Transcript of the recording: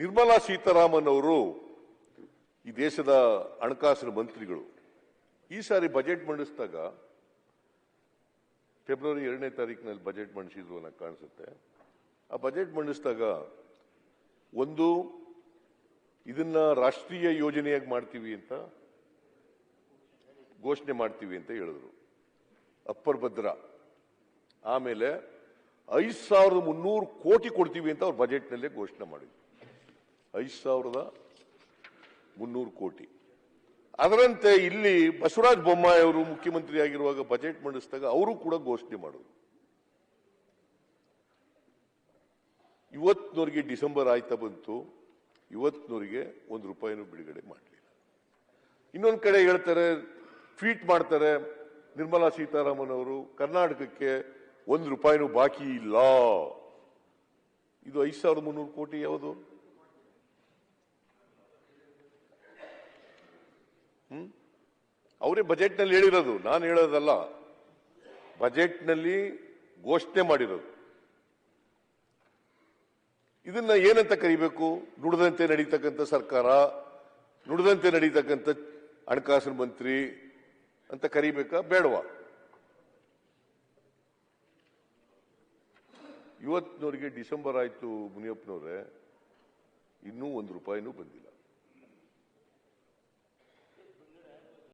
ನಿರ್ಮಲಾ ಸೀತಾರಾಮನ್ ಅವರು ಈ ದೇಶದ ಹಣಕಾಸಿನ ಮಂತ್ರಿಗಳು. ಈ ಸಾರಿ ಬಜೆಟ್ ಮಂಡಿಸಿದಾಗ ಫೆಬ್ರವರಿ ಎರಡನೇ ತಾರೀಕಿನಲ್ಲಿ ಬಜೆಟ್ ಮಂಡಿಸಿದ್ರು ನನಗೆ ಕಾಣಿಸುತ್ತೆ. ಆ ಬಜೆಟ್ ಮಂಡಿಸಿದಾಗ ಒಂದು, ಇದನ್ನ ರಾಷ್ಟ್ರೀಯ ಯೋಜನೆಯಾಗಿ ಮಾಡ್ತೀವಿ ಅಂತ ಘೋಷಣೆ ಮಾಡ್ತೀವಿ ಅಂತ ಹೇಳಿದ್ರು. ಅಪ್ಪರ್ ಭದ್ರ. ಆಮೇಲೆ ಐದು ಸಾವಿರದ ಮುನ್ನೂರು ಕೋಟಿ ಕೊಡ್ತೀವಿ ಅಂತ ಅವ್ರು ಬಜೆಟ್ನಲ್ಲೇ ಘೋಷಣೆ ಮಾಡಿದ್ರು. ಐದು ಸಾವಿರದ ಮುನ್ನೂರು ಕೋಟಿ. ಅದರಂತೆ ಇಲ್ಲಿ ಬಸವರಾಜ ಬೊಮ್ಮಾಯಿ ಅವರು ಮುಖ್ಯಮಂತ್ರಿ ಆಗಿರುವಾಗ ಬಜೆಟ್ ಮಂಡಿಸಿದಾಗ ಅವರು ಕೂಡ ಘೋಷಣೆ ಮಾಡಿದ್ರು. ಇವತ್ತಿನವರಿಗೆ ಡಿಸೆಂಬರ್ ಆಯ್ತಾ ಬಂತು, ಇವತ್ತಿನವರಿಗೆ ಒಂದು ರೂಪಾಯಿನೂ ಬಿಡುಗಡೆ ಮಾಡಲಿಲ್ಲ. ಇನ್ನೊಂದು ಕಡೆ ಹೇಳ್ತಾರೆ, ಟ್ವೀಟ್ ಮಾಡ್ತಾರೆ ನಿರ್ಮಲಾ ಸೀತಾರಾಮನ್ ಅವರು, ಕರ್ನಾಟಕಕ್ಕೆ ಒಂದು ರೂಪಾಯಿನೂ ಬಾಕಿ ಇಲ್ಲ. ಇದು ಐದು ಸಾವಿರದ ಮುನ್ನೂರು ಕೋಟಿ ಯಾವುದು? ಅವರೇ ಬಜೆಟ್ನಲ್ಲಿ ಹೇಳಿರೋದು. ನಾನು ಹೇಳೋದಲ್ಲ. ಬಜೆಟ್ನಲ್ಲಿ ಘೋಷಣೆ ಮಾಡಿರೋದು. ಇದನ್ನ ಏನಂತ ಕರಿಬೇಕು? ನುಡಿದಂತೆ ನಡೀತಕ್ಕಂಥ ಸರ್ಕಾರ, ನುಡಿದಂತೆ ನಡೀತಕ್ಕಂಥ ಹಣಕಾಸಿನ ಮಂತ್ರಿ ಅಂತ ಕರಿಬೇಕಾ? ಬೇಡವಾ? ಇವತ್ತಿನವರಿಗೆ ಡಿಸೆಂಬರ್ ಆಯಿತು ಮುನಿಯಪ್ಪನವ್ರೆ. ಇನ್ನೂ ಒಂದು ರೂಪಾಯಿನೂ ಬಂದಿಲ್ಲ.